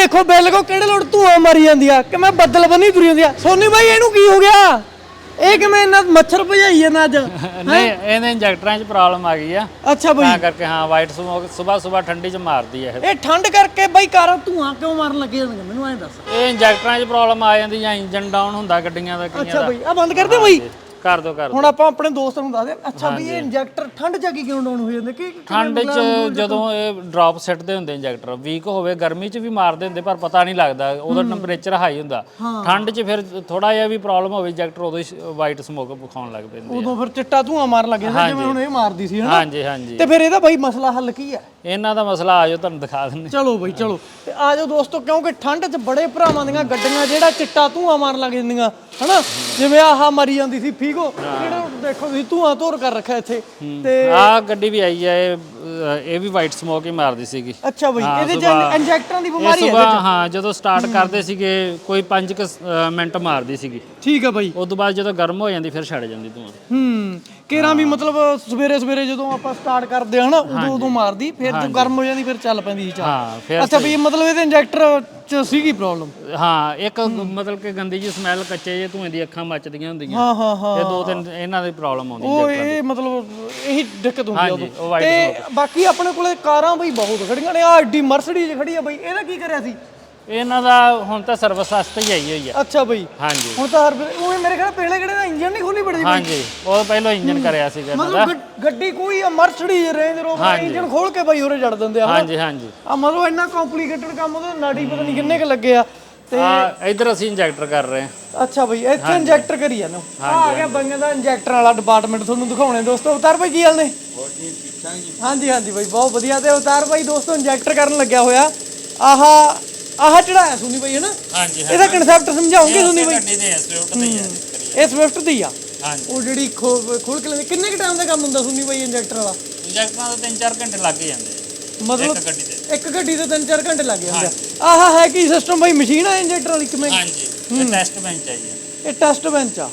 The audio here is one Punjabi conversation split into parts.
ਦੇਖੋ ਬਿਲਕੁਲ ਕਿਹੜੇ ਲੋੜ ਧੂਆਂ ਮਾਰੀ ਜਾਂਦੀ ਆ ਕਿ ਮੈਂ ਬੱਦਲ ਬੰਨੀ ਤੁਰੀ ਜਾਂਦੀ ਆ। ਸੋਨੀ ਬਾਈ ਇਹਨੂੰ ਕੀ ਹੋ ਗਿਆ? ਇਹ ਕਿਵੇਂ ਇੰਨਾ ਮੱਛਰ ਭਜਾਈ ਜਾਂਦਾ ਅੱਜ ਨਹੀਂ ਇਹਦੇ ਇੰਜੈਕਟਰਾਂ 'ਚ ਪ੍ਰੋਬਲਮ ਆ ਗਈ ਆ। ਅੱਛਾ ਬਈ। ਤਾਂ ਕਰਕੇ ਹਾਂ ਵਾਈਟ ਸਮੋਕ ਸਵੇਰ ਸਵੇਰ ਠੰਡੀ 'ਚ ਮਾਰਦੀ ਆ ਇਹ। ਇਹ ਠੰਡ ਕਰਕੇ ਬਾਈ ਕਾਰ ਧੂਆਂ ਕਿਉਂ ਮਾਰਨ ਲੱਗੇ ਜਾਂਦੇ ਮੈਨੂੰ ਐਂ ਦੱਸ। ਇਹ ਇੰਜੈਕਟਰਾਂ 'ਚ ਪ੍ਰੋਬਲਮ ਆ ਜਾਂਦੀ ਜਾਂ ਇੰਜਨ ਡਾਊਨ ਹੁੰਦਾ ਗੱਡੀਆਂ ਦਾ ਕਈਆਂ ਅੱਛਾ ਦਾ। ਬਈ ਆ ਬੰਦ ਕਰ ਦੇ ਬਈ। ਕਰ ਦੋ ਕਰ। ਹੁਣ ਆਪਾਂ ਆਪਣੇ ਦੋਸਤ ਨੂੰ ਦੱਸਦੇ ਹਾਂ। ਅੱਛਾ ਬਈ ਇਹ ਇੰਜੈਕਟਰ ਠੰਡ ਚ ਕੇ ਕਿਉਂ ਡਾਊਨ ਹੋ ਜਾਂਦੇ? ਕਿ ਠੰਡ 'ਚ ਜਦੋਂ ਇਹ ਡ੍ਰੌਪ ਸਿੱਟਦੇ ਹੁੰਦੇ ਇੰਜੈਕਟਰ ਵੀਕ ਹੋਵੇ ਗਰਮੀ 'ਚ ਵੀ ਮਾਰਦੇ ਹੁੰਦੇ ਪਰ ਪਤਾ ਨਹੀਂ ਲੱਗਦਾ ਉਹਦਾ ਟੈਂਪਰੇਚਰ ਹਾਈ ਹੁੰਦਾ। ਠੰਡ 'ਚ ਫਿਰ ਥੋੜਾ ਜਿਹਾ ਵੀ ਪ੍ਰੋਬਲਮ ਹੋਵੇ ਇੰਜੈਕਟਰ ਉਦੋਂ ਹੀ ਵਾਈਟ ਸਮੋਕ ਵਿਖਾਉਣ ਲੱਗ ਪੈਂਦੇ। ਉਦੋਂ ਫਿਰ ਚਿੱਟਾ ਧੂਆਂ ਮਾਰਨ ਲੱਗ ਜਾਂਦਾ ਜਿਵੇਂ ਹੁਣ ਇਹ ਮਾਰਦੀ ਸੀ ਹਨਾ? ਹਾਂਜੀ ਹਾਂਜੀ। ਤੇ ਫਿਰ ਇਹਦਾ ਬਾਈ ਮਸਲਾ ਹੱਲ ਕੀ ਹੈ ਇਹਨਾਂ ਦਾ ਮਸਲਾ ਆਜੋ ਤੁਹਾਨੂੰ ਦਿਖਾ ਦਿੰਦੇ ਚਲੋ ਬਈ ਚਲੋ। ਤੇ ਆ ਜਾਓ ਦੋਸਤੋ ਕਿਉਂਕਿ ਠੰਡ 'ਚ ਬੜੇ ਭਰਾਵਾਂ ਦੀਆਂ ਗੱਡੀਆਂ ਜਿਹੜਾ ਚਿੱਟਾ ਧੂਆਂ ਮਾਰਨ ਲੱਗ ਜਾਂਦੀਆਂ ਹਨਾ? ਜਿਵੇਂ ਆਹ ਮਰੀ ਜਾਂਦੀ ਸੀ ਫੀਗੋ ਜਿਹੜਾ ਦੇਖੋ ਤੁਸੀਂ ਧੂਆਂ ਧੋਰ ਕਰ ਰੱਖਿਆ ਇੱਥੇ ਤੇ ਆਹ ਗੱਡੀ ਵੀ ਆਈ ਹੈ ਇਹ ਵੀ ਵਾਈਟ ਸਮੋਕ ਹੀ ਮਾਰਦੀ ਸੀਗੀ। ਅੱਛਾ ਬਈ ਇਹਦੇ ਚ ਇੰਜੈਕਟਰਾਂ ਦੀ ਬਿਮਾਰੀ ਹੈ ਸੁਬਾਹ ਹਾਂ ਜਦੋਂ ਸਟਾਰਟ ਕਰਦੇ ਸੀਗੇ ਕੋਈ 5 ਮਿੰਟ ਮਾਰਦੀ ਸੀਗੀ। ਠੀਕ ਹੈ ਬਈ। ਉਸ ਤੋਂ ਬਾਅਦ ਜਦੋਂ ਗਰਮ ਹੋ ਜਾਂਦੀ ਫਿਰ ਛੱਡ ਜਾਂਦੀ ਧੂਆਂ। ਹੂੰ। ਕੇਰਾਂ ਵੀ ਮਤਲਬ ਸਵੇਰੇ ਸਵੇਰੇ ਜਦੋਂ ਆਪਾਂ ਸਟਾਰਟ ਕਰਦੇ ਹਾਂ ਨਾ ਉਦੋਂ ਉਦੋਂ ਮਾਰਦੀ ਫਿਰ ਜਦੋਂ ਗਰਮ ਹੋ ਜਾਂਦੀ ਫਿਰ ਚੱਲ ਪੈਂਦੀ ਸੀ ਚਾਹ। ਹਾਂ ਫਿਰ ਅੱਛਾ ਵੀ ਮਤਲਬ ਇਹਦੇ ਇੰਜੈਕਟਰ ਚ ਸੀਗੀ ਪ੍ਰੋਬਲਮ ਹਾਂ ਇੱਕ ਮਤਲਬ ਕਿ ਗੰਦੀ ਜੀ ਸਮੈਲ ਕੱਚੇ ਜੇ ਧੂਏ ਦੀ ਅੱਖਾਂ ਮੱਚਦੀਆਂ ਹੁੰਦੀਆਂ। ਹਾਂ ਹਾਂ ਹਾਂ। ਇਹ ਦੋ ਤਿੰਨ ਇਹਨਾਂ ਦੀ ਪ੍ਰੋਬਲਮ ਆਉਂਦੀ ਉਹ ਇਹ ਮਤਲਬ ਇਹੀ ਦਿੱਕਤ ਹੁੰਦੀ ਆ ਹਾਂਜੀ, ਉਹ ਉਦੋਂ white ਤੇ ਬਾਕੀ ਆਪਣੇ ਕੋਲੇ ਕਾਰਾਂ ਬਈ ਬਹੁਤ ਖੜੀਆਂ ਨੇ ਆ ਐਡੀ ਮਰਸਡੀਜ਼ ਖੜੀ ਆ ਬਈ ਇਹਦਾ ਕੀ ਕਰਿਆ ਸੀ? ਇਹਨਾਂ ਦਾ ਹੁਣ ਤਾਂ ਸਰਵਿਸ ਵਾਸਤੇ ਹੀ ਆਈ ਹੋਈ ਆ। ਅੱਛਾ ਬਈ। ਹਾਂਜੀ। ਹੁਣ ਤਾਂ ਹਰ ਵੇਲੇ ਉਹ ਮੇਰੇ ਖਿਆਲ ਪਹਿਲੇ ਕਿਹੜੇ ਦਾ ਇੰਜਨ ਨਹੀਂ ਖੋਲੀ ਬੜੀ ਹਾਂਜੀ ਉਹ ਪਹਿਲਾਂ ਇੰਜਨ ਕਰਿਆ ਸੀਗਾ ਇਹਨਾਂ ਦਾ। ਮਤਲਬ ਗੱਡ- ਕੋਈ ਮਰਸਡੀਜ਼ ਰੇਂਜ ਰੋਵਰ ਇੰਜਨ ਖੋਲ ਕੇ ਬਈ ਉਰੇ ਜੜ ਦਿੰਦੇ ਆ? ਹਾਂਜੀ ਹਾਂਜੀ। ਆ ਮਤਲਬ ਇੰਨਾ ਕੰਪਲਿਕੇਟਡ ਕੰਮ ਉਹਦੇ ਨਾੜੀ ਪਤਾ ਨਹੀਂ ਕਿੰਨੇ ਕ ਲੱਗੇ ਆ ਤੇ ਆ ਇਧਰ ਅਸੀਂ ਇੰਜੈਕਟਰ ਕਰ ਰਹੇ ਹਾਂ। ਅੱਛਾ ਬਈ ਇੱਥੇ ਇੰਜੈਕਟਰ ਕਰੀ ਜਾਂਦੇ ਆ ਆ ਗਿਆ ਬੰਗੇ ਦਾ ਇੰਜੈਕਟਰ ਵਾਲਾ ਡਿਪਾਰਟਮੈਂਟ ਤੁਹਾਨੂੰ ਦਿਖਾਉਣੇ ਦੋਸਤੋ। ਉਤਾਰ ਭਾਈ ਕੀ ਹਾਲ ਨੇ? ਹਾਂਜੀ ਹਾਂਜੀ ਬਈ ਬਹੁਤ ਵਧੀਆ। ਤੇ ਉਤਾਰ ਭਾਈ ਦੋਸਤੋ ਇੰਜੈਕਟਰ ਕਰਨ ਲੱਗਿਆ ਹੋਇਆ। ਆਹ ਆਹ ਚੜਾਇਆ ਸੁਣੀ ਬਈ ਹੈ ਨਾ ਹਾਂਜੀ ਇਹਦਾ ਕਨਸੈਪਟ ਸਮਝਾਉਂਗੇ ਸੁਣੀ ਬਈ ਗੱਡੀ ਦੇ ਸਵਿਫਟ ਦੇ ਆ। ਇਹ ਸਵਿਫਟ ਦੀ ਆ। ਹਾਂਜੀ। ਉਹ ਜਿਹੜੀ ਖੋਲ ਕੇ ਲੈਂਦੇ ਕਿੰਨੇ ਕ ਟਾਈਮ ਦਾ ਕੰਮ ਹੁੰਦਾ ਸੁਣੀ ਬਈ ਇੰਜੈਕਟਰ ਵਾਲਾ? ਇੰਜੈਕਟਰਾਂ ਦੇ 3-4 ਘੰਟੇ ਲੱਗ ਜਾਂਦੇ ਮਤਲਬ ਇੱਕ ਗੱਡੀ ਤੇ। ਇੱਕ ਗੱਡੀ ਤੇ 3-4 ਘੰਟੇ ਲੱਗ ਜਾਂਦੇ ਆਹ ਹੈ ਕੀ ਸਿਸਟਮ ਬਈ ਮਸ਼ੀਨ ਆ ਇੰਜੈਕਟਰ ਵਾਲੀ ਕਿਵੇਂ ਹਾਂਜੀ ਇਹ ਟੈਸਟ ਬੈਂਚ ਇਹ ਟੈਸਟ ਬੈਂਚ ਆ।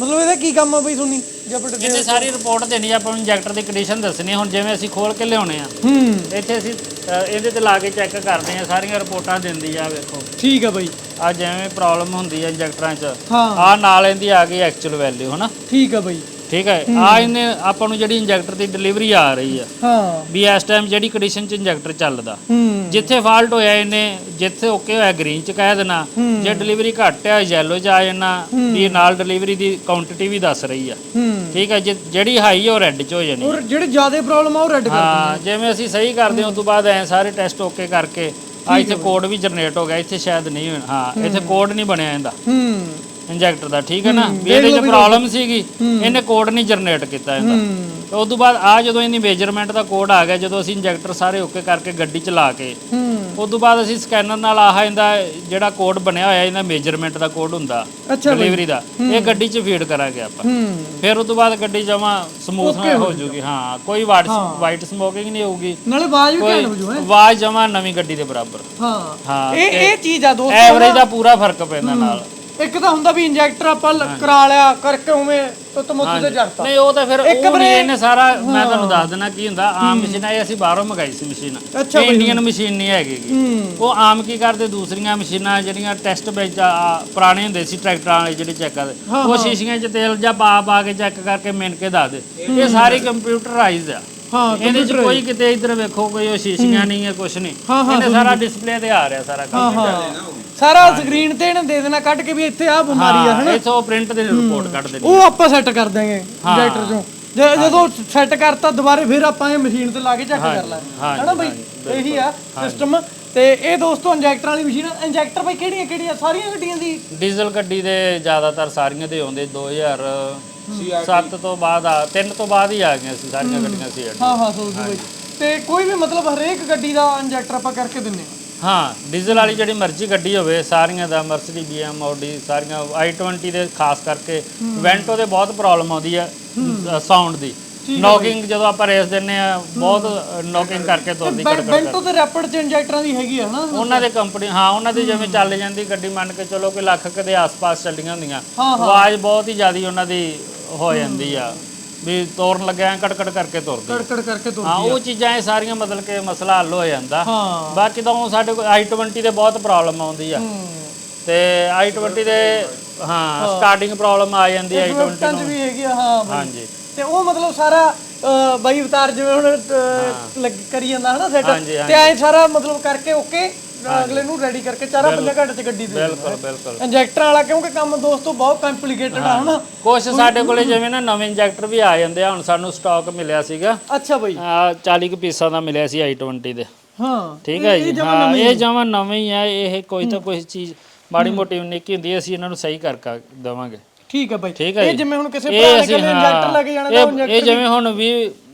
ਮਤਲਬ ਇਹਦਾ ਕੀ ਕੰਮ ਆ ਬਈ ਸੁਣੀ? ਜੇ ਆਪਾਂ ਇਹਦੇ ਸਾਰੀ ਰਿਪੋਰਟ ਦੇਣੀ ਆ ਆਪਾਂ ਨੂੰ ਇੰਜੈਕਟਰ ਦੀ ਕੰਡੀਸ਼ਨ ਦੱਸਣੀ ਆ। ਹੁਣ ਜਿਵੇਂ ਅਸੀਂ ਖੋਲ ਕੇ ਲਿਆਉਣੇ ਆ ਹੂੰ। ਇੱਥੇ ਅਸੀਂ ਅ, ਇਹਦੇ ਤੇ ਲਾ ਕੇ ਚੈੱਕ ਕਰਦੇ ਆ ਸਾਰੀਆਂ ਰਿਪੋਰਟਾਂ ਦਿੰਦੀ ਆ ਵੇਖੋ। ਠੀਕ ਆ ਬਈ। ਆ ਜਿਵੇਂ ਪ੍ਰੋਬਲਮ ਹੁੰਦੀ ਆ ਇੰਜੈਕਟਰਾਂ 'ਚ ਹਾਂ। ਆ ਨਾਲ ਇਹਦੀ ਆ ਗਈ ਐਕਚੁਅਲ ਵੈਲਿਊ ਹਨਾ? ਠੀਕ ਆ ਬਈ। ਠੀਕ ਹੈ। ਆ ਇਹਨੇ ਆਪਾਂ ਨੂੰ ਜਿਹੜੀ ਇੰਜੈਕਟਰ ਦੀ ਡਿਲੀਵਰੀ ਆ ਰਹੀ ਆ ਹਾਂ। ਵੀ ਇਸ ਟਾਈਮ ਜਿਹੜੀ ਕੰਡੀਸ਼ਨ 'ਚ ਇੰਜੈਕਟਰ ਚੱਲਦਾ। ਹੂੰ। ਜਿੱਥੇ ਫਾਲਟ ਹੋਇਆ ਇਹਨੇ ਜਿੱਥੇ ਓਕੇ ਹੋਇਆ ਗ੍ਰੀਨ 'ਚ ਕਹਿ ਦੇਣਾ ਜੇ ਡਿਲੀਵਰੀ ਘੱਟ ਆ ਯੈਲੋ 'ਚ ਆ ਜਾਣਾ ਵੀ ਇਹ ਨਾਲ ਡਿਲੀਵਰੀ ਦੀ ਕੁਆਂਟੀਟੀ ਵੀ ਦੱਸ ਰਹੀ ਆ। ਠੀਕ ਹੈ ਜੇ- ਜਿਹੜੀ ਹਾਈ ਉਹ ਰੈੱਡ 'ਚ ਹੋ ਜਾਣੀ ਔਰ ਜਿਹੜੇ ਜ਼ਿਆਦਾ ਪ੍ਰੋਬਲਮ ਆ ਉਹ ਰੈੱਡ ਕਰ ਹਾਂ ਜਿਵੇਂ ਅਸੀਂ ਸਹੀ ਕਰਦੇ ਹਾਂ ਉਸ ਤੋਂ ਬਾਅਦ ਐ ਸਾਰੇ ਟੈਸਟ ਓਕੇ ਕਰਕੇ ਆ ਇੱਥੇ ਕੋਡ ਵੀ ਜਨਰੇਟ ਹੋ ਗਿਆ ਇੱਥੇ ਸ਼ਾਇਦ ਨਹੀਂ ਹੋਣਾ। ਹਾਂ ਇੱਥੇ ਕੋਡ ਨਹੀਂ ਬਣਿਆ ਇਹਦਾ। ਹੂੰ। ਇੰਜੈਕਟਰ ਦਾ ਠੀਕ ਹੈ ਨਾ? ਵੀ ਇਹਦੇ 'ਚ ਪ੍ਰੋਬਲਮ ਸੀਗੀ। ਇਹਨੇ ਕੋਡ ਨਹੀਂ ਜਨਰੇਟ ਕੀਤਾ ਇਹਦਾ। ਤੇ ਉਸ ਤੋਂ ਬਾਅਦ ਆ ਜਦੋਂ ਇਹਦੀ ਮੇਜਰਮੈਂਟ ਦਾ ਕੋਡ ਆ ਗਿਆ ਜਦੋਂ ਅਸੀਂ ਇੰਜੈਕਟਰ ਸਾਰੇ ਓਕੇ ਕਰਕੇ ਗੱਡੀ ਚਲਾ ਕੇ ਹੂੰ। ਉਸ ਤੋਂ ਬਾਅਦ ਅਸੀਂ ਸਕੈਨਰ ਨਾਲ ਆਹ ਇਹਦਾ ਜਿਹੜਾ ਕੋਡ ਬਣਿਆ ਹੋਇਆ ਇਹਦਾ ਮੇਜਰਮੈਂਟ ਦਾ ਕੋਡ ਹੁੰਦਾ ਡਿਲੀਵਰੀ ਦਾ ਇਹ ਗੱਡੀ 'ਚ ਫੀਡ ਕਰਾਂਗੇ ਆਪਾਂ। ਫਿਰ ਉਸ ਤੋਂ ਬਾਅਦ ਗੱਡੀ ਜਮਾ ਸਮੂਥ ਹੋ ਜੂਗੀ ਹਾਂ ਕੋਈ ਵਾਈਟ ਵਾਈਟ ਸਮੋਕਿੰਗ ਨਹੀਂ ਹੋਊਗੀ। ਨਾਲੇ ਆਵਾਜ਼ ਵੀ ਘੈਂਟ ਹੋ ਜੂ ਹੈ। ਆਵਾਜ਼ ਜਮਾ ਨਵੀਂ ਗੱਡੀ ਦੇ ਬਰਾਬਰ। ਹਾਂ। ਹਾਂ ਇਹ ਇਹ ਚੀਜ਼ ਆ ਦੋਸਤੋ ਐਵਰੇਜ ਦਾ ਪੂਰਾ ਫ਼ਰਕ ਪੈਂਦਾ ਨਾਲ। ਇੱਕ ਤਾਂ ਹੁੰਦਾ ਵੀ ਇੰਜੈਕਟਰ ਆਪਾਂ ਲ- ਕਰਾ ਲਿਆ ਕਰਕੇ ਉਵੇਂ ਤੁੱਤ ਮੁੱਤ ਤੇ ਜੜਤਾ ਨਹੀਂ ਉਹ ਤਾਂ ਫਿਰ ਇੱਕ ਉਹ ਨਹੀਂ ਇਹਨੇ ਸਾਰਾ ਮੈਂ ਤੁਹਾਨੂੰ ਦੱਸ ਦੇਣਾ ਕੀ ਹੁੰਦਾ ਆਮ ਮਸ਼ੀਨਾਂ ਇਹ ਅਸੀਂ ਬਾਹਰੋਂ ਮੰਗਾਈ ਸੀ ਮਸ਼ੀਨ। ਅੱਛਾ ਇੰਡੀਅਨ ਮਸ਼ੀਨ ਨਹੀਂ ਹੈਗੀ ਗੀ। ਉਹ ਆਮ ਕੀ ਕਰਦੇ ਦੂਸਰੀਆਂ ਮਸ਼ੀਨਾਂ ਜਿਹੜੀਆਂ ਟੈਸਟ ਵਿੱਚ ਆ ਪੁਰਾਣੇ ਹੁੰਦੇ ਸੀ ਟਰੈਕਟਰਾਂ ਵਾਲੇ ਜਿਹੜੇ ਚੈੱਕ ਕਰਦੇ ਉਹ ਸ਼ੀਸ਼ੀਆਂ 'ਚ ਤੇਲ ਜਾਂ ਪਾ ਪਾ ਕੇ ਚੈੱਕ ਕਰਕੇ ਮਿਣ ਕੇ ਦੱਸ ਦੇ। ਇਹ ਸਾਰੀ ਕੰਪਿਊਟਰਾਈਜ਼ਡ ਆ। ਹਾਂ ਇਹਦੇ 'ਚ ਕੋਈ ਕਿਤੇ ਇੱਧਰ ਵੇਖੋ ਕੋਈ ਉਹ ਸ਼ੀਸ਼ੀਆਂ ਨਹੀਂ ਹੈ ਕੁਛ ਨਹੀਂ। ਇਹਨੇ ਸਾਰਾ ਡਿਸਪਲੇ ਤੇ ਆ ਰਿਹਾ ਸਾਰਾ ਕੰਮ। ਸਾਰਾ ਸਕਰੀਨ ਤੇ ਇਹਨੇ ਦੇ ਦੇਣਾ ਕੱਢ ਕੇ ਵੀ ਇੱਥੇ ਆ ਬਿਮਾਰੀ ਆ ਹਾਂ ਇਥੋਂ ਪ੍ਰਿੰਟ ਦੇ ਰਿਪੋਰਟ ਕੱਢ ਦੇਣੀ। ਉਹ ਆਪਾਂ ਸੈੱਟ ਕਰ ਦਾਂਗੇ ਇੰਜੈਕਟਰ ਚੋਂ। ਜੇ- ਜਦੋਂ ਸੈੱਟ ਕਰਤਾ ਦੁਬਾਰੇ ਫਿਰ ਆਪਾਂ ਇਹ ਮਸ਼ੀਨ ਤੇ ਲਾ ਕੇ ਚੈੱਕ ਕਰ ਲਾਂਗੇ। ਹਾਂ ਹੈਨਾ ਬਈ? ਇਹੀ ਆ ਸਿਸਟਮ ਤੇ ਇਹ ਦੋਸਤੋ ਇੰਜੈਕਟਰ ਵਾਲੀ ਮਸ਼ੀਨ ਇੰਜੈਕਟਰ ਬਈ ਕਿਹੜੀਆਂ ਕਿਹੜੀਆਂ? ਸਾਰੀਆਂ ਗੱਡੀਆਂ ਦੀ? ਡੀਜ਼ਲ ਗੱਡੀ ਦੇ ਜ਼ਿਆਦਾਤਰ ਸਾਰੀਆਂ ਦੇ ਆਉਂਦੇ 2007 ਤੋਂ ਬਾਅਦ ਆ ਤਿੰਨ ਤੋਂ ਬਾਅਦ ਹੀ ਆ ਗਈਆਂ ਸੀ ਸਾਰੀਆਂ ਗੱਡੀਆਂ ਸੀ ਹਾਂ ਹਾਂ ਸੋਚ ਬਈ ਤੇ ਕੋਈ ਵੀ ਮਤਲਬ ਹਰੇਕ ਗੱਡੀ ਦਾ ਇੰਜੈਕਟਰ ਆਪਾਂ ਕਰਕੇ ਦਿੰਨੇ ਆ ਹਾਂ ਡੀਜ਼ਲ ਵਾਲੀ ਜਿਹੜੀ ਮਰਜ਼ੀ ਗੱਡੀ ਹੋਵੇ ਸਾਰੀਆਂ ਦਾ ਮਰਸਡੀ ਬੀਐਮ ਆਡੀ ਸਾਰੀਆਂ i20 ਦੇ ਖਾਸ ਕਰਕੇ ਵੈਂਟੋ ਦੇ ਬਹੁਤ ਪ੍ਰੋਬਲਮ ਆਉਂਦੀ ਹੈ। ਸਾਊਂਡ ਦੀ। ਨੌਕਿੰਗ ਜਦੋਂ ਆਪਾਂ ਰੇਸ ਦਿੰਨੇ ਆ ਬਹੁਤ ਨੌਕਿੰਗ ਕਰਕੇ ਤੁਰਦੀ ਬੈ- ਬੈਂਟੋ ਤੇ ਰੈਪਿਡ ਚ ਇੰਜੈਕਟਰਾਂ ਦੀ ਹੈਗੀ ਆ ਹਨਾ? ਉਹਨਾਂ ਦੇ ਕੰਪਨੀ ਹਾਂ ਉਹਨਾਂ ਦੀ ਜਿਵੇਂ ਚੱਲ ਜਾਂਦੀ ਗੱਡੀ ਮੰਨ ਕੇ ਚਲੋ ਕਿ ਲੱਖ ਕੁ ਦੇ ਆਸ-ਪਾਸ ਚੱਲੀਆਂ ਹੁੰਦੀਆਂ। ਆਵਾਜ਼ ਬਹੁਤ ਹੀ ਜ਼ਿਆਦੀ ਉਹਨਾਂ ਦੀ ਹੋ ਜਾਂਦੀ ਆ। ਵੀ ਤੋਰਨ ਲੱਗਿਆ ਕੜਕੜ ਕਰਕੇ ਤੁਰਦੀ ਕੜਕੜ ਕਰਕੇ ਹਾਂ ਉਹ ਚੀਜ਼ਾਂ ਇਹ ਸਾਰੀਆਂ ਮਤਲਬ ਕਿ ਮਸਲਾ ਹੱਲ ਹੋ ਜਾਂਦਾ। ਹਾਂ। ਬਾਕੀ ਤਾਂ ਉਹ ਸਾਡੇ ਕੋਲ i20 ਦੇ ਬਹੁਤ ਪ੍ਰੋਬਲਮ ਆਉਂਦੀ ਆ। ਹੂੰ। ਤੇ i20 ਦੇ ਹਾਂ ਸਟਾਰਟਿੰਗ ਪ੍ਰੋਬਲਮ ਆ ਜਾਂਦੀ ਹੈ i20 ਸਵਿਫਟਾਂ 'ਚ ਵੀ ਹੈਗੀ ਆ ਹਾਂ ਬਾਈ। ਹਾਂਜੀ। ਤੇ ਉਹ ਮਤਲਬ ਸਾਰਾ ਅਹ, ਬਾਈ ਅਵਤਾਰ ਜਿਵੇਂ ਹੁਣ ਅਹ, ਲੱਗ ਕਰੀ ਜਾਂਦਾ ਹਨਾ ਸੈਟ ਹਾਂਜੀ, ਤੇ ਐ ਸਾਰਾ ਮਤਲਬ ਕਰਕੇ ਓਕੇ। ਅਗਲੇ ਨੂੰ ਰੈਡੀ ਕਰਕੇ ਚਾਰਾ ਪੰਜਾ ਘੰਟੇ ਚ ਗੱਡੀ ਦੇ ਬਿਲਕੁਲ ਬਿਲਕੁਲ। ਇੰਜੈਕਟਰ ਵਾਲਾ ਕਿਉਂਕਿ ਕੰਮ ਦੋਸਤੋ ਬਹੁਤ ਕੰਪਲਿਕੇਟਡ ਆ ਹਨਾ? ਕੁਛ ਸਾਡੇ ਕੋਲੇ ਜਿਵੇਂ ਨਾ ਨਵੇਂ ਇੰਜੈਕਟਰ ਵੀ ਆ ਜਾਂਦੇ ਆ ਹੁਣ ਸਾਨੂੰ ਸਟਾਕ ਮਿਲਿਆ ਸੀਗਾ। ਅੱਛਾ ਬਾਈ। ਆ 40 ਕੁ ਪੀਸਾਂ ਦਾ ਮਿਲਿਆ ਸੀ i20 ਦੇ। ਹਾਂ ਠੀਕ ਹੈ ਜੀ? ਹਾਂ ਇਹ ਜਮਾਂ ਨਵੇਂ ਹੀ ਆ ਇਹ ਕੋਈ ਤਾਂ ਕੋਈ ਚੀਜ਼ ਮਾੜੀ ਮੋਟੀ ਨਿੱਕੀ ਹੁੰਦੀ ਅਸੀਂ ਇਹਨਾਂ ਨੂੰ ਸਹੀ ਕਰ ਕਰ ਦੇਵਾਂਗੇ। ਠੀਕ ਹੈ ਬਾਈ। ਠੀਕ ਹੈ ਇਹ ਜੀ। ਜਿਵੇਂ ਹੁਣ ਕਿਸੇ ਇਹ ਨੇ ਅਸੀਂ ਇੰਜੈਕਟਰ ਲੈ ਕੇ ਜਾਣਾ ਤਾਂ ਇਹ ਇਹ ਜਿਵੇਂ ਹੁਣ ਵੀ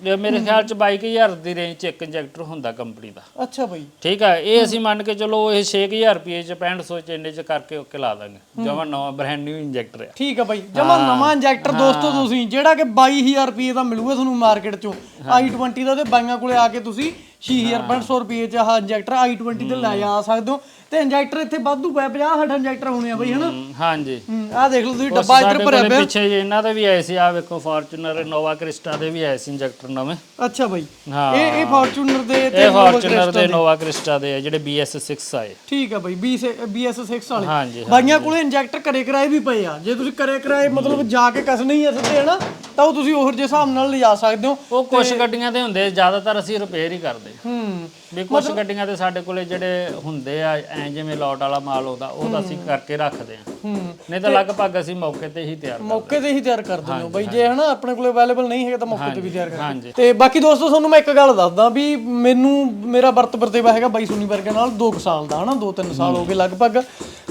ਇਹ ਮੇਰੇ ਖਿਆਲ ਚ 22000 ਦੀ ਰੇਂਜ ਚ ਇੱਕ ਇੰਜੈਕਟਰ ਹੁੰਦਾ ਕੰਪਨੀ ਦਾ। ਅੱਛਾ ਬਾਈ। ਠੀਕ ਹੈ ਇਹ ਅਸੀਂ ਮੰਨ ਕੇ ਚਲੋ ਇਹ 6000 ਰੁਪਏ ਚ 6500 ਚ ਇੰਨੇ ਚ ਕਰਕੇ ਓਕੇ ਲਾ ਦਾਂਗੇ। ਜਮਾਂ ਨਵਾਂ ਬ੍ਰਾਂਡ ਨਿਊ ਇੰਜੈਕਟਰ ਆ। ਠੀਕ ਹੈ ਬਾਈ। ਜਮਾ ਨਵਾਂ ਇੰਜੈਕਟਰ ਦੋਸਤੋ ਤੁਸੀਂ ਜਿਹੜਾ ਕਿ 22000 ਰੁਪਏ ਦਾ ਮਿਲੂਗਾ ਤੁਹਾਨੂੰ ਮਾਰਕੀਟ ਚੋਂ। i20 ਦਾ ਤੇ ਬਾਈਆਂ ਕੋਲੇ ਆ ਕੇ ਤੁਸੀਂ 6500 ਰੁਪਏ ਚ ਆਹ ਇੰਜੈਕਟਰ i20 ਤੇ ਲੈ ਜਾ ਸਕਦੇ ਹੋ। ਤੇ ਇੰਜੈਕਟਰ ਇੱਥੇ ਵਾਧੂ ਪਿਆ 50 60 ਇੰਜੈਕਟਰ ਹੋਣੇ ਆ ਬਾਈ ਹਨਾ? ਹਮ, ਹਾਂਜੀ। ਆਹ ਦੇਖ ਲਓ ਤੁਸੀਂ ਡੱਬਾ ਇੱਧਰ ਸਾਡੇ ਭਰਿਆ ਕੋਲੇ ਪਿਆ। ਪਿੱਛੇ ਜੇ ਇਹਨਾਂ ਦੇ ਵੀ ਆਏ ਸੀ ਆ ਵੇਖੋ ਫਾਰਚੂਨਰ ਨੋਵਾ ਕ੍ਰਿਸਟਾ ਦੇ ਵੀ ਆਏ ਸੀ ਇੰਜੈਕਟਰ ਨਵੇਂ। ਅੱਛਾ ਬਾਈ। ਹਾਂ। ਇਹ ਇਹ ਫੋਰਚੂਨਰ ਦੇ ਤੇ ਇਹ ਫਾਰਚੂਨਰ ਦੇ ਨੋਵਾ ਕ੍ਰਿਸਟਾ ਦੇ ਆ ਜਿਹੜੇ BS6 ਆਏ। ਠੀਕ ਹੈ ਬਾਈ BS6 ਵਾਲੇ। ਹਾਂਜੀ ਬਾਈਆਂ ਕੋਲੇ ਇੰਜੈਕਟਰ ਕਰੇ ਕਰਾਏ ਵੀ ਪਏ ਆ। ਜੇ ਤੁਸੀਂ ਕਰੇ ਕਰਾਏ ਮਤਲਬ ਜਾ ਕੇ ਕਸ ਨਹੀਂ ਆ ਸਿੱਧੇ ਹਨਾ ਤਾਂ ਉਹ ਤੁਸੀਂ ਉਹੋ ਜਿਹੇ ਹਿਸਾਬ ਨਾਲ ਲਿਜਾ ਸਕਦੇ ਹੋ ਉਹ ਕੁਝ ਗੱਡੀਆਂ ਤੇ ਹੁੰਦੇ ਜ਼ਿਆਦਾਤਰ ਅਸੀਂ ਰਿਪੇਅਰ ਹੀ ਕਰਦੇ ਹੂੰ। ਵੀ ਕੁਝ ਗੱਡੀਆਂ ਤੇ ਸਾਡੇ ਕੋਲੇ ਜਿਹੜੇ ਹੁੰਦੇ ਆ ਐ ਜਿਵੇਂ ਲੋਟ ਵਾਲਾ ਮਾਲ ਹੁੰਦਾ ਉਹ ਤਾਂ ਅਸੀਂ ਕਰਕੇ ਰੱਖਦੇ ਆ ਨਹੀਂ ਤਾਂ ਲਗਭਗ ਅਸੀਂ ਮੌਕੇ ਤੇ ਹੀ ਤਿਆਰ ਕਰਦੇ ਮੌਕੇ ਤੇ ਹੀ ਤਿਆਰ ਕਰ ਦਿੰਦੇ ਹੋ। ਬਾਈ ਜੇ ਹਨਾ ਆਪਣੇ ਕੋਲੇ ਅਵੇਲੇਬਲ ਨਹੀਂ ਹੈਗਾ ਤਾਂ ਮੌਕੇ ਤੇ ਵੀ ਤਿਆਰ ਕਰ ਤੇ ਬਾਕੀ ਦੋਸਤੋ ਤੁਹਾਨੂੰ ਮੈਂ ਇੱਕ ਗੱਲ ਦੱਸਦਾ ਵੀ ਮੈਨੂੰ ਮੇਰਾ ਵਰਤ ਵਰਤੇਵਾ ਹੈਗਾ ਬਾਈ ਸੁਨੀ ਵਰਗੇ ਨਾਲ 2 ਸਾਲ ਦਾ ਹਨਾ 2-3 ਸਾਲ ਹੋ ਗਏ ਲਗਭਗ।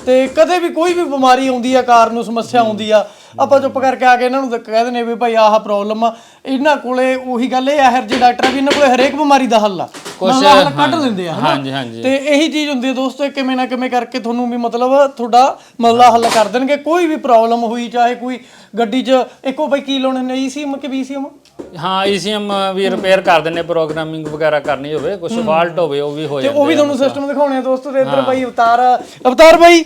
ਤੇ ਕਦੇ ਵੀ ਕੋਈ ਵੀ ਬਿਮਾਰੀ ਆਉਂਦੀ ਆ ਕਾਰ ਨੂੰ ਸਮੱਸਿਆ ਆਉਂਦੀ ਆ ਆਪਾਂ ਚੁੱਪ ਕਰਕੇ ਆ ਕੇ ਇਹਨਾਂ ਨੂੰ ਕਹਿ ਦਿੰਦੇ ਵੀ ਭਾਈ ਆਹ ਪ੍ਰੋਬਲਮ ਆ। ਇਹਨਾਂ ਕੋਲੇ ਉਹੀ ਗੱਲ ਇਹ ਆ ਹਰ ਜੇ ਡਾਕਟਰ ਆ ਵੀ ਇਹਨਾਂ ਕੋਲੇ ਹਰੇਕ ਬਿਮਾਰੀ ਦਾ ਹੱਲ ਆ। ਮਸਲਾ ਹੱਲ ਕੱਢ ਲੈਂਦੇ ਆ ਹਨਾ? ਹਾਂਜੀ ਹਾਂਜੀ। ਤੇ ਇਹੀ ਚੀਜ਼ ਹੁੰਦੀ ਹੈ ਦੋਸਤੋ ਇਹ ਕਿਵੇਂ ਨਾ ਕਿਵੇਂ ਕਰਕੇ ਤੁਹਾਨੂੰ ਵੀ ਮਤਲਬ ਤੁਹਾਡਾ ਮਸਲਾ ਹੱਲ ਕਰ ਦੇਣਗੇ। ਕੋਈ ਵੀ ਪ੍ਰੋਬਲਮ ਹੋਈ ਚਾਹੇ ਕੋਈ ਗੱਡੀ 'ਚ ਇੱਕੋ ਬਈ ਕੀ ਲਾਉਣੇ ਨੇ ਈਸੀਐਮ ਕਿ ਬੀਸੀਐਮ ਹਾਂ ECM ਵੀ ਰਿਪੇਅਰ ਕਰ ਦਿੰਨੇ ਪ੍ਰੋਗਰਾਮਿੰਗ ਵਗੈਰਾ ਕਰਨੀ ਹੋਵੇ ਕੁਝ ਫਾਲਟ ਹੋਵੇ ਉਹ ਵੀ ਹੋ ਤੇ ਜਾਂਦਾ ਉਹ ਵੀ ਤੁਹਾਨੂੰ ਸਿਸਟਮ ਦਿਖਾਉਣੇ ਆ ਦੋਸਤੋ ਤੇ ਇੱਧਰ ਬਾਈ ਅਵਤਾਰ ਅਵਤਾਰ ਬਾਈ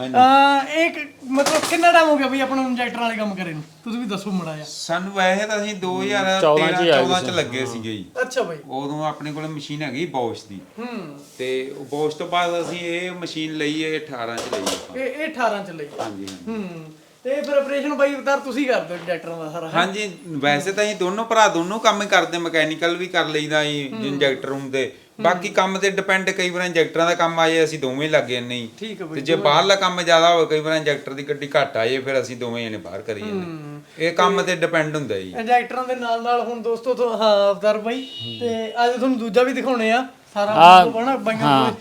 ਅਹ ਇੱਕ ਮਤਲਬ ਕਿੰਨਾ ਟਾਈਮ ਹੋ ਗਿਆ ਬਈ ਆਪਾਂ ਨੂੰ ਇੰਜੈਕਟਰ ਵਾਲੇ ਕੰਮ ਕਰੇ ਨੂੰ? ਤੁਸੀਂ ਵੀ ਦੱਸੋ ਮੜਾ ਜਾ ਸਾਨੂੰ ਵੈਸੇ ਤਾਂ ਅਸੀਂ 2013 14 ਚ ਹੀ ਆ ਗਏ 14 ਚ ਲੱਗੇ ਸੀਗੇ ਜੀ। ਅੱਛਾ ਬਾਈ। ਉਦੋਂ ਆਪਣੇ ਕੋਲ ਮਸ਼ੀਨ ਹੈਗੀ ਬੌਸ਼ ਦੀ। ਹੂੰ। ਤੇ ਉਹ ਬੌਸ਼ ਤੋਂ ਬਾਅਦ ਅਸੀਂ ਇਹ ਮਸ਼ੀਨ ਲਈ ਇਹ 18 ਚ ਲਈ ਆਪਾਂ। ਇਹ ਇਹ 18 ਚ ਲਈ। ਹਾਂਜੀ ਹਾਂਜੀ। ਹੂੰ। ਤੇ ਫਿਰ ਆਪਰੇਸ਼ਨ ਬਾਈ ਅਵਤਾਰ ਤੁਸੀਂ ਕਰਦੇ ਹੋ ਇੰਜੈਕਟਰਾਂ ਦਾ ਸਾਰਾ ਹਾਂਜੀ ਵੈਸੇ ਤਾਂ ਅਸੀਂ ਦੋਨੋਂ ਭਰਾ ਦੋਨੋਂ ਕੰਮ ਹੀ ਕਰਦੇ ਮਕੈਨੀਕਲ ਵੀ ਕਰ ਲਈਦਾ ਜੀ ਇੰਜੈਕਟਰ ਰੂਮ ਤੇ ਬਾਕੀ ਕੰਮ ਤੇ ਡਿਪੈਂਡ ਕਈ ਵਾਰ ਇੰਜੈਕਟਰਾਂ ਦਾ ਕੰਮ ਆ ਜਾਏ ਅਸੀਂ ਦੋਵੇਂ ਲੱਗ ਜਾਂਦੇ ਜੀ ਠੀਕ ਹੈ ਤੇ ਜੇ ਬਾਹਰਲਾ ਕੰਮ ਜ਼ਿਆਦਾ ਹੋਵੇ ਕਈ ਵਾਰ ਇੰਜੈਕਟਰ ਦੀ ਗੱਡੀ ਘੱਟ ਆ ਜਾਏ ਫਿਰ ਅਸੀਂ ਦੋਵੇਂ ਜਣੇ ਬਾਹਰ ਕਰੀ ਜਾਂਦੇ ਇਹ ਕੰਮ ਤੇ ਡਿਪੈਂਡ ਹੁੰਦਾ ਜੀ। ਇੰਜੈਕਟਰਾਂ ਦੇ ਨਾਲ ਨਾਲ ਹੁਣ ਦੋਸਤੋ ਤੋਂ ਹਾਂ ਅਵਤਾਰ ਬਾਈ ਤੇ ਅੱਜ ਤੁਹਾਨੂੰ ਦੂਜਾ ਵੀ ਦਿਖਾਉਣੇ ਆ ਸਾਰਾ ਹਨਾ ਬਾਈਆਂ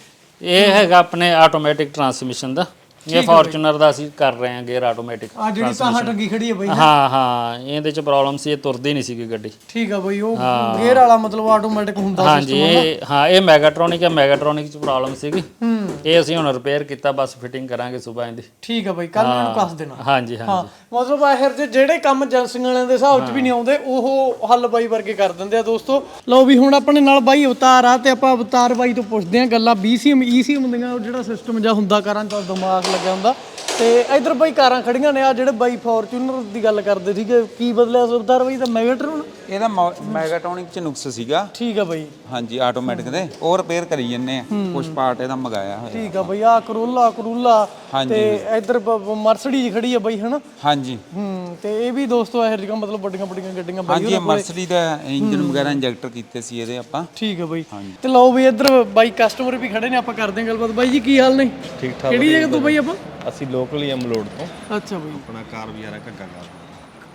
ਇਹ ਹੈਗਾ ਆਪਣੇ ਆਟੋਮੈਟਿਕ ਟਰਾਂਸਮਿਸ਼ਨ ਦਾ। ਇਹ ਫਾਰਚੂਨਰ ਦਾ ਅਸੀਂ ਕਰ ਰਹੇ ਹਾਂ ਗੇਅਰ ਆਟੋਮੈਟਿਕ ਆ ਜਿਹੜੀ ਤਾਂ ਟੰਗੀ ਖੜੀ ਹੈ ਬਾਈ ਹਾਂ? ਹਾਂ ਇਹਦੇ ਚ ਪ੍ਰੋਬਲਮ ਸੀ ਇਹ ਤੁਰਦੀ ਨਹੀਂ ਸੀਗੀ ਗੱਡੀ। ਠੀਕ ਆ ਬਾਈ ਉਹ ਗੇਅਰ ਵਾਲਾ ਮਤਲਬ ਆਟੋਮੈਟਿਕ ਹੁੰਦਾ ਹਾਂਜੀ ਇਹ ਹਾਂ ਇਹ ਮੈਗਾਟ੍ਰੋਨਿਕ ਹੈ ਮੈਗਾਟ੍ਰੋਨਿਕ ਚ ਪ੍ਰੋਬਲਮ ਸੀਗੀ। ਹੂੰ। ਇਹ ਅਸੀਂ ਹੁਣ ਰਿਪੇਅਰ ਕੀਤਾ ਬਸ ਫਿਟਿੰਗ ਕਰਾਂਗੇ ਸਵੇਰ ਦੀ। ਠੀਕ ਆ ਬਾਈ ਕੱਲ ਨੂੰ ਕੱਸ ਦੇਣਾ। ਹਾਂਜੀ ਹਾਂ ਹਾਂਜੀ ਮਤਲਬ ਆਖਰ ਤੇ ਜਿਹੜੇ ਕੰਮ ਏਜੰਸੀਆਂ ਵਾਲਿਆਂ ਦੇ ਹਿਸਾਬ 'ਚ ਵੀ ਨਹੀਂ ਆਉਂਦੇ ਉਹ ਹੱਲ ਬਾਈ ਵਰਗੇ ਕਰ ਦਿੰਦੇ ਆ ਦੋਸਤੋ। ਲਓ ਵੀ ਹੁਣ ਆਪਣੇ ਨਾਲ ਬਾਈ ਅਵਤਾਰ ਆ ਤੇ ਆਪਾਂ ਅਵਤਾਰ ਬਾਈ ਤੋਂ ਪੁੱਛਦੇ ਆ ਗੱਲਾਂ। BCM ECM ਦੀਆਂ ਉਹ ਜਿਹੜਾ ਸਿਸਟਮ ਜਾਂ ਹੁੰਦਾ ਕਾਰਾਂ 'ਚ ਦਿਮਾਗ ਲੱਗਿਆ ਹੁੰਦਾ। ਤੇ ਇਧਰ ਬਾਈ ਕਾਰਾਂ ਖੜੀਆਂ ਨੇ ਆ ਜਿਹੜੇ ਬਾਈ ਫੋਰਚੂਨਰ ਦੀ ਗੱਲ ਕਰਦੇ ਸੀਗੇ ਕੀ ਬਦਲਿਆ ਅਵਤਾਰ ਬਾਈ ਦਾ? ਮੈਗਾਟਰਨ ਇਹਦਾ ਮੈਗਾਟੋਨਿਕ ਚ ਨੁਕਸ ਸੀਗਾ। ਠੀਕ ਆ ਬਾਈ। ਹਾਂਜੀ ਆਟੋਮੈਟਿਕ ਦੇ। ਉਹ ਰਿਪੇਅਰ ਕਰੀ ਜੰਨੇ ਆ। ਕੁਝ ਪਾਰਟ ਇਹਦਾ ਮੰਗਾਇਆ ਹੋਇਆ। ਠੀਕ ਆ ਬਾਈ ਆ ਕਰੋਲਾ ਕਰੂਲਾ। ਤੇ ਇਧਰ ਮਰਸਡੀਜ਼ ਖੜੀ ਆ ਬਾਈ ਹਨਾ? ਹਾਂਜੀ। ਹੂੰ ਤੇ ਇਹ ਵੀ ਦੋਸਤੋ ਇਹੋ ਜਿਹੀਆਂ ਮਤਲਬ ਵੱਡੀਆਂ ਵੱਡੀਆਂ ਗੱਡੀਆਂ ਬਾਈ ਹਾਂਜੀ ਇਹ ਮਰਸਡੀ ਦਾ ਇੰਜਨ ਵਗੈਰਾ ਇੰਜੈਕਟਰ ਕੀਤੇ ਸੀ ਇਹਦੇ ਆਪਾਂ। ਠੀਕ ਹੈ ਬਾਈ। ਤੇ ਲਓ ਵੀ ਇੱਧਰ ਬਾਈ ਕਸਟਮਰ ਵੀ ਖੜੇ ਨੇ ਆਪਾਂ ਕਰਦੇ ਹਾਂ ਗੱਲਬਾਤ। ਬਾਈ ਜੀ ਕੀ ਹਾਲ ਨੇ? ਠੀਕ ਠਾਕ ਕਿਹੜੀ ਜਗ੍ਹਾ ਤੋਂ ਬਾਈ ਆਪਾਂ? ਅਸੀਂ ਲੋਕਲ ਹੀ ਅਮਲੋੜ ਤੋਂ। ਅੱਛਾ ਬਾਈ। ਆਪਣਾ ਕਾਰ ਵਿਹਾਰਾ ਘੱਗਾ ਕਾਰ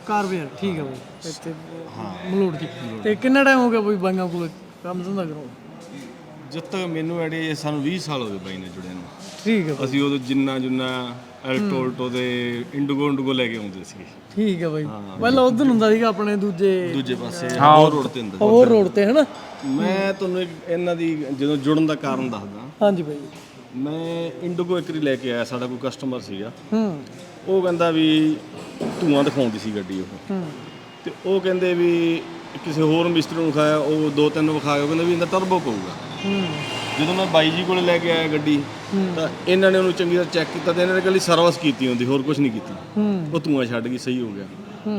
ਕਾਰਵੇਅਰ ਠੀਕ ਹੈ ਬਾਈ। ਇੱਥੇ ਮਲੋੜ ਜੀ। ਤੇ ਕਿੰਨਾ ਟਾਈਮ ਹੋ ਗਿਆ ਬਾਈ ਬਾਈਆਂ ਕੋਲ ਕੰਮ ਧੰਦਾ ਕਰੋ? ਜਦ ਤੱਕ ਮੈਨੂੰ ਐਡੇ ਸਾਨੂੰ 20 ਸਾਲ ਹੋ ਗਏ ਬਾਈ ਨੇ ਜੁੜਿਆ ਨੂੰ। ਠੀਕ ਹੈ ਬਾਈ। ਅਸੀਂ ਉਦੋਂ ਜਿੰਨਾ ਜੁੰਨਾ ਐਲਟੋਲਟੋ ਦੇ ਇੰਡਗੋ ਇੰਡਗੋ ਲੈ ਕੇ ਆਉਂਦੇ ਸੀ ਠੀਕ ਹੈ ਬਾਈ। ਪਹਿਲਾਂ ਉਧਰ ਹੁੰਦਾ ਸੀਗਾ ਆਪਣੇ ਦੂਜੇ ਦੂਜੇ ਪਾਸੇ ਹੋਰ ਰੋਡ ਤੇ ਹੁੰਦਾ ਹੋਰ ਰੋਡ ਤੇ ਹਨਾ? ਮੈਂ ਤੁਹਾਨੂੰ ਇਹਨਾਂ ਦੀ ਜਦੋਂ ਜੁੜਨ ਦਾ ਕਾਰਨ ਦੱਸਦਾ। ਹਾਂਜੀ ਬਾਈ। ਮੈਂ ਇੰਡਗੋ ਇੱਕ ਲੈ ਕੇ ਆਇਆ ਸਾਡਾ ਕੋਈ ਕਸਟਮਰ ਸੀਗਾ। ਹੂੰ। ਉਹ ਕਹਿੰਦਾ ਵੀ ਧੂਆਂ ਦਿਖਾਉਂਦੀ ਸੀ ਗੱਡੀ ਉਹ। ਹੂੰ। ਤੇ ਉਹ ਕਹਿੰਦੇ ਵੀ ਕਿਸੇ ਹੋਰ ਮਿਸਤਰੀ ਨੂੰ ਵਿਖਾਇਆ ਉਹ ਦੋ ਤਿੰਨ ਵਿਖਾ ਕੇ ਕਹਿੰਦੇ ਵੀ ਇਹਦਾ ਟਰਬੋ ਪਊਗਾ। ਹੂੰ। ਜਦੋਂ ਮੈਂ ਬਾਈ ਜੀ ਕੋਲੇ ਲੈ ਕੇ ਆਇਆ ਗੱਡੀ ਤਾਂ ਇਹਨਾਂ ਨੇ ਉਹਨੂੰ ਚੰਗੀ ਤਰ੍ਹਾਂ ਚੈੱਕ ਕੀਤਾ ਤੇ ਇਹਨਾਂ ਨੇ ਕੱਲੀ ਸਰਵਿਸ ਕੀਤੀ ਹੁੰਦੀ ਹੋਰ ਕੁਝ ਨਹੀਂ ਕੀਤੀ। ਹੂੰ। ਉਹ ਧੂਆਂ ਛੱਡ ਗਈ ਸਹੀ ਹੋ ਗਿਆ।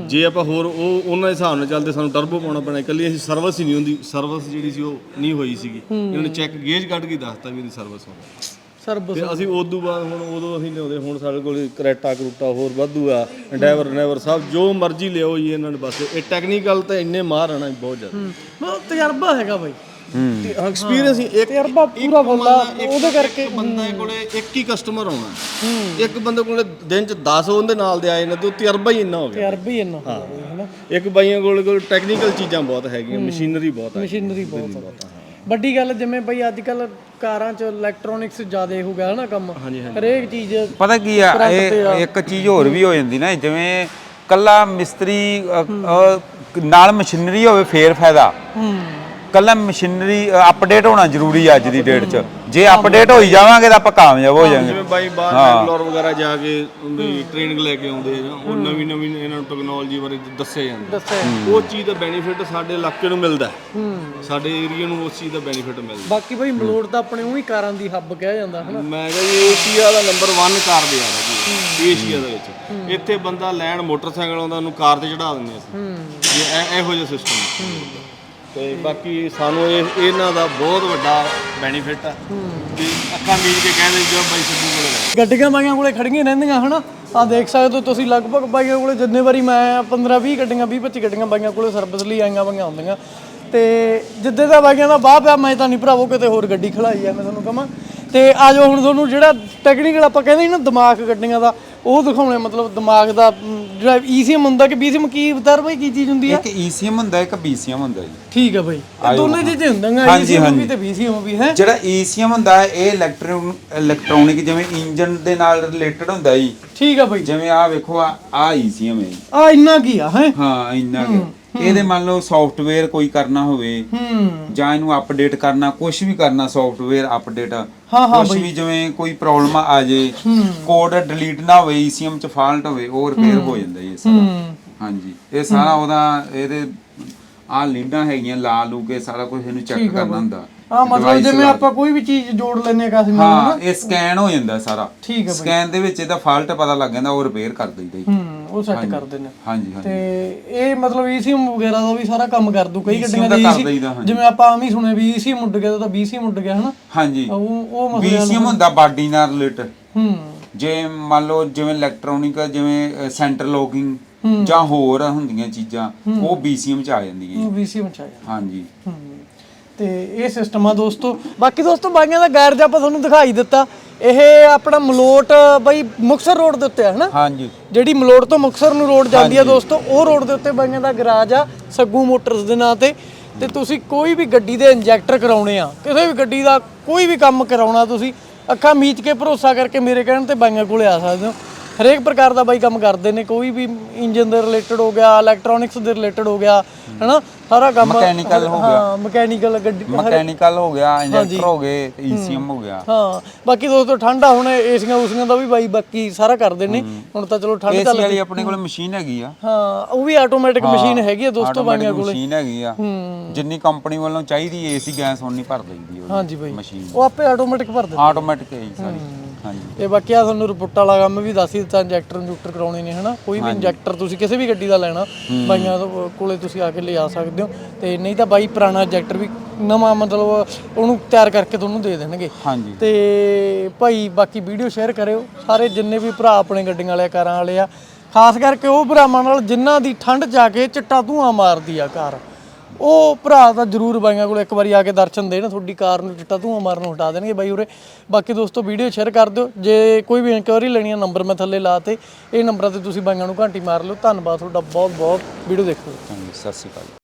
ਜੇ ਆਪਾਂ ਹੋਰ ਉਹ ਉਹਨਾਂ ਦੇ ਹਿਸਾਬ ਨਾਲ ਚੱਲਦੇ ਸਾਨੂੰ ਟਰਬੋ ਪਾਉਣਾ ਪੈਣਾ ਇਕੱਲੀ ਅਸੀਂ ਸਰਵਿਸ ਹੀ ਨਹੀਂ ਹੁੰਦੀ ਸਰਵਿਸ ਜਿਹੜੀ ਸੀ ਉਹ ਨਹੀਂ ਹੋਈ ਸੀਗੀ। ਇਹਨਾਂ ਨੇ ਚੈੱਕ ਗੇਜ ਕੱਢ ਕੇ ਦੱਸਤਾ ਵੀ ਇਹਦੀ ਸਰਵਿਸ ਹੋਣੀ। ਸਰਬ ਤੇ ਅਸੀਂ ਉਦੋਂ ਬਾਅਦ ਹੁਣ ਉਦੋਂ ਅਸੀਂ ਲਿਆਉਂਦੇ ਹੁਣ ਸਾਡੇ ਕੋਲ ਕਰੈਟਾ ਕਰੂਟਾ ਹੋਰ ਵਾਧੂ ਆ ਡਰਾਈਵਰ ਨੈਵਰ ਸਭ ਜੋ ਮਰਜ਼ੀ ਲਿਓ ਜੀ ਇਹਨਾਂ ਨੇ ਬਸ। ਇਹ ਟੈਕਨੀਕਲ ਤੇ ਇੰਨੇ ਮਾਹਰ ਆ ਨਾ ਬਹੁਤ ਜ਼ਿਆਦਾ। ਮਤਲਬ ਤਜਰਬਾ ਹੈਗਾ ਬਾਈ। ਤੇ ਐਕਸਪੀਰੀਅੰਸ ਹੀ ਇੱਕ ਤਜਰਬਾ ਪੂਰਾ ਬੰਦਾ ਉਹਦੇ ਕਰਕੇ ਬੰਦੇ ਕੋਲੇ ਇੱਕ ਹੀ ਕਸਟਮਰ ਆਉਣਾ ਇੱਕ ਬੰਦੇ ਕੋਲੇ ਦਿਨ ਚ 10 ਉਹਦੇ ਨਾਲ ਦੇ ਆਏ ਨੇ ਤੇ ਤਜਰਬਾ ਹੀ ਇੰਨਾ ਹੋ ਗਿਆ। ਤਜਰਬਾ ਹੀ ਇੰਨਾ ਹੁੰਦਾ ਬਈ ਹਨਾ। ਇੱਕ ਬਾਈਆਂ ਕੋਲ ਕੋਲ ਟੈਕਨੀਕਲ ਚੀਜ਼ਾਂ ਬਹੁਤ ਹੈਗੀਆਂ ਮਸ਼ੀਨਰੀ ਬਹੁਤ ਹੈ ਮਸ਼ੀਨਰੀ ਬਹੁਤ ਆ। ਵੱਡੀ ਗੱਲ ਜਿਵੇਂ ਬਈ ਅੱਜ ਕੱਲ ਕਾਰਾਂ 'ਚ ਇਲੈਕਟ੍ਰੋਨਿਕਸ ਜ਼ਿਆਦਾ ਹੋ ਗਿਆ ਹਨਾ ਕੰਮ। ਹਰੇਕ ਚੀਜ਼ ਪਤਾ ਕੀ ਆ ਇਹ ਇੱਕ ਚੀਜ਼ ਹੋਰ ਵੀ ਹੋ ਜਾਂਦੀ ਨਾ ਜਿਵੇਂ ਕੱਲਾ ਮਿਸਤਰੀ ਨਾਲ ਮਸ਼ੀਨਰੀ ਹੋਵੇ ਫੇਰ ਫਾਇਦਾ। ਹੂੰ। ਕੱਲਾ ਮਸ਼ੀਨਰੀ ਅਪਡੇਟ ਹੋਣਾ ਜ਼ਰੂਰੀ ਆ ਅੱਜ ਦੀ ਡੇਟ 'ਚ। ਜੇ ਅਪਡੇਟ ਹੋਈ ਜਾਵਾਂਗੇ ਤਾਂ ਆਪਾਂ ਕਾਮਯਾਬ ਹੋ ਜਾਵਾਂਗੇ। ਜਿਵੇਂ ਬਾਈ ਬਾਹਰ ਬੈਂਗਲੌਰ ਵਗੈਰਾ ਜਾ ਕੇ ਵੀ ਟ੍ਰੇਨਿੰਗ ਲੈ ਕੇ ਆਉਂਦੇ ਆ ਉਹ ਨਵੀਂ ਨਵੀਂ ਇਹਨਾਂ ਨੂੰ ਟੈਕਨੋਲੋਜੀ ਬਾਰੇ ਦੱਸਿਆ ਜਾਂਦਾ। ਦੱਸਿਆ ਉਹ ਚੀਜ਼ ਦਾ ਬੈਨੀਫਿਟ ਸਾਡੇ ਇਲਾਕੇ ਨੂੰ ਮਿਲਦਾ ਹੈ। ਹੂੰ। ਸਾਡੇ ਏਰੀਆ ਨੂੰ ਉਸ ਚੀਜ਼ ਦਾ ਬੈਨੀਫਿਟ ਮਿਲਦਾ ਬਾਕੀ ਬਈ ਮਲੋੜ ਤਾਂ ਆਪਣੇ ਉਹੀ ਕਾਰਾਂ ਦੀ ਹੱਬ ਕਿਹਾ ਜਾਂਦਾ ਹਨਾ? ਮੈਂ ਕਿਹਾ ਜੀ ਏਸ਼ੀਆ ਦਾ ਨੰਬਰ 1 ਕਾਰ ਬਾਜ਼ਾਰ ਹੈ ਜੀ। ਏਸ਼ੀਆ ਦੇ ਵਿੱਚ। ਇੱਥੇ ਬੰਦਾ ਲੈਣ ਮੋਟਰਸਾਈਕਲ ਆਉਂਦਾ ਉਹਨੂੰ ਕਾਰ ਤੇ ਚੜਾ ਦਿੰਦੇ ਅਸੀਂ। ਹੂੰ। ਇਹ ਜਿਹਾ ਸਿਸਟਮ ਤੇ ਬਾਕੀ ਸਾਨੂੰ ਇਹ, ਇਹਨਾਂ ਦਾ ਬਹੁਤ ਵੱਡਾ ਬੈਨੀਫਿਟ ਹੈ ਕਿ ਅੱਖਾਂ ਮੀਚ ਕੇ ਕਹਿੰਦੇ ਜੋ ਬਾਈ ਸਿੱਧੂ ਕੋਲੇ ਗਏ। ਗੱਡੀਆਂ ਬਾਈਆਂ ਕੋਲੇ ਖੜੀਆਂ ਰਹਿੰਦੀਆਂ, ਹਨਾ? ਆ ਦੇਖ ਸਕਦੇ ਹੋ ਤੁਸੀਂ, ਲਗਭਗ ਬਾਈਆਂ ਕੋਲੇ ਜਿੰਨੇ ਵਾਰੀ ਮੈਂ 15 20 ਗੱਡੀਆਂ 20 25 ਗੱਡੀਆਂ ਬਾਈਆਂ ਕੋਲੇ ਸਰਵਿਸ ਲਈ ਆਈਆਂ ਬਾਈਆਂ ਹੁੰਦੀਆਂ। ਤੇ ਜਿੱਦੇ ਦਾ ਬਾਈਆਂ ਦਾ ਬਾਹ ਪਿਆ ਮੈਂ ਤਾਂ ਨਹੀਂ ਭਰਾਵੋ ਕਿਤੇ ਹੋਰ ਗੱਡੀ ਖੜਾਈ ਆ, ਮੈਂ ਤੁਹਾਨੂੰ ਕਹਾਂ। ਤੇ ਆਜੋ ਹੁਣ ਤੁਹਾਨੂੰ ਜਿਹੜਾ ਟੈਕਨੀਕਲ ਆਪਾਂ ਕਹਿੰਦੇ ਨਾ ਦਿਮਾਗ ਗੱਡੀਆਂ ਦਾ ਉਹ ਦਿਖਾਉਣੇ ਮਤਲਬ ਦਿਮਾਗ ਦਾ ਮ, ਜਿਹੜਾ ਈਸੀਐਮ ਹੁੰਦਾ ਕਿ ਬੀਸੀਐਮ ਕੀ ਬਤਰ ਬਈ ਕੀ ਚੀਜ਼ ਹੁੰਦੀ ਆ? ਇੱਕ ECM ਹੁੰਦਾ ਇੱਕ BCM ਹੁੰਦਾ ਜੀ। ਠੀਕ ਆ ਬਈ। ਇਹ ਦੋਨੇ ਚੀਜ਼ਾਂ ਹੁੰਦੀਆਂ ਹਾਂਜੀ, ਈਸੀਐਮ ਵੀ ਹਾਂਜੀ। ਤੇ ਬੀਸੀਐਮ ਵੀ ਹੈ? ਜਿਹੜਾ ECM ਹੁੰਦਾ ਹੈ ਇਹ ਇਲੈਕਟ੍ਰੋਨ ਇਲੈਕਟ੍ਰੋਨਿਕ ਜਿਵੇਂ ਇੰਜਨ ਦੇ ਨਾਲ ਰਿਲੇਟਡ ਹੁੰਦਾ ਜੀ। ਠੀਕ ਆ ਬਈ। ਜਿਵੇਂ ਆ ਵੇਖੋ ਆ ਆ ECM ਹੈ ਜੀ। ਆ ਇੰਨਾ ਕੀ ਆ ਹੈ? ਹਾਂ ਇੰਨਾ ਕਿ ਇਹਦੇ ਮੰਨ ਲਓ ਸੌਫਟਵੇਅਰ ਕੋਈ ਕਰਨਾ ਹੋਵੇ ਹੂੰ। ਜਾਂ ਇਹਨੂੰ ਅਪਡੇਟ ਕਰਨਾ ਕੁਝ ਵੀ ਕਰਨਾ ਸੌਫਟਵੇਅਰ ਅਪਡੇਟ ਹਾਂ, ਹਾਂ ਕੁਝ ਵੀ ਜਿਵੇਂ ਕੋਈ ਪ੍ਰੋਬਲਮ ਆ ਜੇ ਕੋਡ ਡਿਲੀਟ ਨਾ ਹੋਵੇ ECM ਚ ਫਾਲਟ ਹੋਵੇ ਉਹ ਰਿਪੇਅਰ ਹੋ। ਜਾਂਦਾ ਇਹ ਸਾਰਾ। ਹਾਂਜੀ ਇਹ ਸਾਰਾ ਉਹਦਾ ਇਹਦੇ ਆ ਲੀਡਾਂ ਹੈਗੀਆਂ ਲਾ ਲੂ ਕੇ ਸਾਰਾ ਕੁਝ ਇਹਨੂੰ ਚੈੱਕ ਕਰਨਾ ਹੁੰਦਾ। ਆ ਮਤਲਬ ਜਿਵੇਂ ਆਪਾਂ ਕੋਈ ਵੀ ਚੀਜ਼ ਜੋੜ ਲੈਨੇ ਕਾਸੀ ਨਾਲ ਹਾਂ ਇਹ ਸਕੈਨ ਹੋ ਜਾਂਦਾ ਸਾਰਾ। ਠੀਕ ਹੈ ਸਕੈਨ ਦੇ ਵਿੱਚ ਇਹਦਾ ਫਾਲਟ ਪਤਾ ਲੱਗ ਜਾਂਦਾ ਉਹ ਰਿਪੇਅਰ ਕਰ ਹੂੰ। ਉਹ ਸੈੱਟ ਕਰ ਦਿੰਦੇ ਹਾਂਜੀ ਹਾਂਜੀ। ਤੇ ਇਹ ਮਤਲਬ ਈਸੀਐਮ ਵਗੈਰਾ ਦਾ ਵੀ ਸਾਰਾ ਕੰਮ ਕਰ ਦੂ। ਕਈ ਗੱਡੀਆਂ ਦਾ ਹਾਂਜੀ। ਜਿਵੇਂ ਆਪਾਂ ਆਮ ਹੀ ਸੁਣਿਆ ਵੀ ਈਸੀਐਮ ਉੱਡ ਗਿਆ ਤਾਂ ਬੀਸੀਐਮ ਉੱਡ ਗਿਆ ਹਨਾ? ਹਾਂਜੀ। ਉਹ ਉਹ ਮਸਲੇ BCM ਹੁੰਦਾ ਬਾਡੀ ਨਾਲ ਰਿਲੇਟਡ ਹੂੰ। ਜੇ ਮੰਨ ਲਓ ਜਿਵੇਂ ਇਲੈਕਟ੍ਰੋਨਿਕ ਜਿਵੇਂ ਸੈਂਟਰ ਲੋਕਿੰਗ ਜਾਂ ਹੋਰ ਹੁੰਦੀਆਂ ਚੀਜ਼ਾਂ ਉਹ BCM ਚ ਆ ਜਾਂਦੀਆਂ ਉਹ ਬੀਸੀਐਮ ਚ ਆ ਗਿਆ ਹਾਂਜੀ। ਹੂੰ। ਤੇ ਇਹ ਸਿਸਟਮ ਆ ਦੋਸਤੋ। ਬਾਕੀ ਦੋਸਤੋ ਬਾਈਆਂ ਦਾ ਗੈਰਜ ਆਪਾਂ ਤੁਹਾਨੂੰ ਦਿਖਾਈ ਦਿੱਤਾ। ਇਹ ਆਪਣਾ ਮਲੋਟ ਬਈ ਮੁਕਸਰ ਰੋਡ ਦੇ ਉੱਤੇ ਹੈ ਹਨਾ? ਹਾਂਜੀ। ਜਿਹੜੀ ਮਲੋੜ ਤੋਂ ਮੁਕਸਰ ਨੂੰ ਰੋਡ ਜਾਂਦੀ ਆ ਦੋਸਤੋ ਉਹ ਰੋਡ ਦੇ ਉੱਤੇ ਬਾਈਆਂ ਦਾ ਗਰਾਜ ਆ ਸੱਗੂ ਮੋਟਰਸ ਦੇ ਨਾਂ ਤੇ। ਤੇ ਤੁਸੀਂ ਕੋਈ ਵੀ ਗੱਡੀ ਦੇ ਇੰਜੈਕਟਰ ਕਰਾਉਣੇ ਆ ਕਿਸੇ ਵੀ ਗੱਡੀ ਦਾ ਕੋਈ ਵੀ ਕੰਮ ਕਰਾਉਣਾ ਤੁਸੀਂ ਅੱਖਾਂ ਮੀਚ ਕੇ ਭਰੋਸਾ ਕਰਕੇ ਮੇਰੇ ਕਹਿਣ ਤੇ ਬਾਈਆਂ ਕੋਲੇ ਆ ਸਕਦੇ ਹੋ। ਹਰੇਕ ਪ੍ਰਕਾਰ ਦਾ ਬਾਈ ਕੰਮ ਕਰਦੇ ਨੇ ਕੋਈ ਵੀ ਇੰਜਨ ਦੇ ਰਿਲੇਟਡ ਹੋ ਗਿਆ ਇਲੈਕਟ੍ਰੋਨਿਕਸ ਦੇ ਰਿਲੇਟਡ ਹੋ ਗਿਆ ਹਨਾ? ਸਾਰਾ ਕੰਮ Mechanical ਹੋ ਗਿਆ। ਹਾਂ ਮਕੈਨੀਕਲ ਗੱਡੀ ਮਕੈਨੀਕਲ ਹੋ ਗਿਆ ਇੰਜੈਕਟਰ ਹੋ ਗਏ ECM ਹੋ ਗਿਆ। ਹਾਂ ਬਾਕੀ ਦੋਸਤੋ ਠੰਡਾ ਹੁਣ ਏਸੀਆਂ ਉਸੀਆਂ ਦਾ ਵੀ ਬਾਈ ਬਾਕੀ ਸਾਰਾ ਕਰਦੇ ਨੇ। ਹੁਣ ਤਾਂ ਚਲੋ ਠੰਡ ਏਸੀ ਵਾਲੀ ਆਪਣੇ ਕੋਲ ਮਸ਼ੀਨ ਹੈਗੀ ਆ। ਹਾਂ ਉਹ ਵੀ ਆਟੋਮੈਟਿਕ ਮਸ਼ੀਨ ਹੈਗੀ ਆ ਦੋਸਤੋ ਬਾਈਆਂ ਕੋਲੇ। ਮਸ਼ੀਨ ਹੈਗੀ ਆ। ਜਿੰਨੀ ਕੰਪਨੀ ਵੱਲੋਂ ਚਾਹੀਦੀ ਏਸੀ ਗੈਸ ਹੁਣ ਨਹੀਂ ਭਰ ਦਈਦੀ ਉਹ ਹਾਂਜੀ ਬਾਈ। ਮਸ਼ੀਨ। ਉਹ ਆਪੇ ਆਟੋਮੈਟਿਕ ਭਰ ਦਿੰਦੇ ਆਟੋਮੈਟਿਕ ਹੈ ਜੀ ਸਾਰੀ। ਹਾਂਜੀ। ਤੇ ਬਾਕੀ ਆ ਤੁਹਾਨੂੰ ਰਿਪੋਰਟ ਵਾਲਾ ਕੰਮ ਵੀ ਦੱਸ ਹੀ ਦਿੱਤਾ ਇੰਜੈਕਟਰ ਇੰਜੈਕਟਰ ਕਰਾਉਣੇ ਨੇ ਹਨਾ? ਕੋਈ ਵੀ ਇੰਜੈਕਟਰ ਤੁਸੀਂ ਕਿਸੇ ਵੀ ਗੱਡੀ ਦਾ ਲੈਣਾ ਬਾਈਆਂ ਤੋਂ ਕੋਲੇ ਤੁਸੀਂ ਆ ਕੇ ਲਿਆ ਸਕਦੇ ਹੋ। ਤੇ ਨਹੀਂ ਤਾਂ ਬਾਈ ਪੁਰਾਣਾ ਇੰਜੈਕਟਰ ਵੀ ਨਵਾਂ ਮਤਲਬ ਉਹਨੂੰ ਤਿਆਰ ਕਰਕੇ ਤੁਹਾਨੂੰ ਦੇ ਦੇਣਗੇ। ਹਾਂਜੀ। ਤੇ ਭਾਈ ਬਾਕੀ ਵੀਡੀਓ ਸ਼ੇਅਰ ਕਰਿਓ। ਸਾਰੇ ਜਿੰਨੇ ਵੀ ਭਰਾ ਆਪਣੇ ਗੱਡੀਆਂ ਵਾਲੇ ਕਾਰਾਂ ਵਾਲੇ ਆ ਖਾਸ ਕਰਕੇ ਉਹ ਭਰਾਵਾਂ ਨਾਲ ਜਿਨ੍ਹਾਂ ਦੀ ਠੰਡ ਜਾ ਕੇ ਚਿੱਟਾ ਧੂਆਂ ਮਾਰਦੀ ਆ ਕਾਰ। ਉਹ ਭਰਾ ਤਾਂ ਜਰੂਰ ਬਾਈਆਂ ਕੋਲ ਇੱਕ ਵਾਰੀ ਆ ਕੇ ਦਰਸ਼ਨ ਦੇਣ, ਤੁਹਾਡੀ ਕਾਰ ਨੂੰ ਚਿੱਟਾ ਧੂਆਂ ਮਾਰਨ ਹਟਾ ਦੇਣਗੇ ਬਾਈ ਉਰੇ। ਬਾਕੀ ਦੋਸਤੋ ਵੀਡੀਓ ਸ਼ੇਅਰ ਕਰ ਦਿਓ। ਜੇ ਕੋਈ ਵੀ ਇਨਕੁਆਇਰੀ ਲੈਣੀ ਆ ਨੰਬਰ ਮੈਂ ਥੱਲੇ ਲਾਤੇ ਇਹ ਨੰਬਰਾਂ ਤੇ ਤੁਸੀਂ ਬਾਈਆਂ ਨੂੰ ਘੰਟੀ ਮਾਰ ਲਿਓ। ਧੰਨਵਾਦ, ਤੁਹਾਡਾ ਬਹੁਤ ਬਹੁਤ ਵੀਡੀਓ ਦੇਖੋ ਹਾਂਜੀ, ਸਤਿ ਸ਼੍ਰੀ ਅਕਾਲ।